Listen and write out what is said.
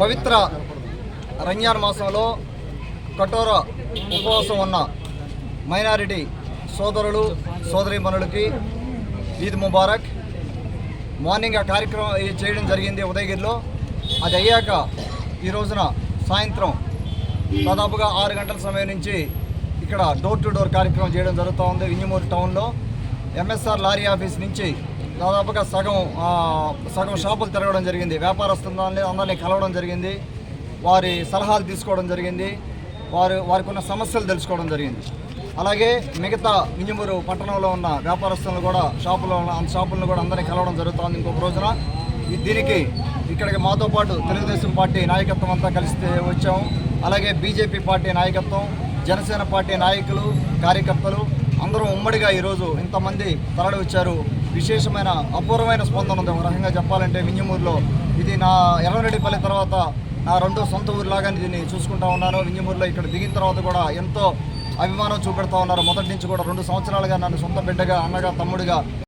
పవిత్ర రంజాన్ మాసంలో కఠోర ఉపవాసం ఉన్న మైనారిటీ సోదరులు సోదరీమణులకి ఈద్ ముబారక్. మార్నింగ్ ఆ కార్యక్రమం చేయడం జరిగింది ఉదయగిరిలో. అది అయ్యాక ఈ రోజున సాయంత్రం దాదాపుగా ఆరు గంటల సమయం నుంచి ఇక్కడ డోర్ టు డోర్ కార్యక్రమం చేయడం జరుగుతూ ఉంది. వింజమూరు టౌన్లో. ఎంఎస్ఆర్ లారీ ఆఫీస్ నుంచి దాదాపుగా సగం సగం షాపులు తిరగడం జరిగింది. వ్యాపారస్తులని అందరినీ కలవడం జరిగింది. వారి సలహాలు తీసుకోవడం జరిగింది. వారు వారికి ఉన్న సమస్యలు తెలుసుకోవడం జరిగింది. అలాగే మిగతా మింజమూరు పట్టణంలో ఉన్న వ్యాపారస్తులను కూడా షాపులో ఉన్న షాపులను కూడా అందరినీ కలవడం జరుగుతోంది ఇంకొక రోజున. ఈ దీనికి ఇక్కడికి మాతో పాటు తెలుగుదేశం పార్టీ నాయకత్వం అంతా కలిసి వచ్చాము అలాగే బీజేపీ పార్టీ నాయకత్వం జనసేన పార్టీ నాయకులు కార్యకర్తలు అందరూ ఉమ్మడిగా ఈరోజు ఇంతమంది తరలి వచ్చారు. విశేషమైన అపూర్వమైన స్పందన ఉంది. ఒక రకంగా చెప్పాలంటే వింజమూరులో ఇది నా ఎర్రరెడ్డిపల్లి తర్వాత నా రెండో సొంత ఊరిలాగానే దీన్ని చూసుకుంటా ఉన్నాను. వింజమూరులో ఇక్కడ దిగిన తర్వాత కూడా ఎంతో అభిమానం చూపెడతా ఉన్నారు. మొదటి నుంచి కూడా రెండు సంవత్సరాలుగా నన్ను సొంత బిడ్డగా అన్నగా తమ్ముడిగా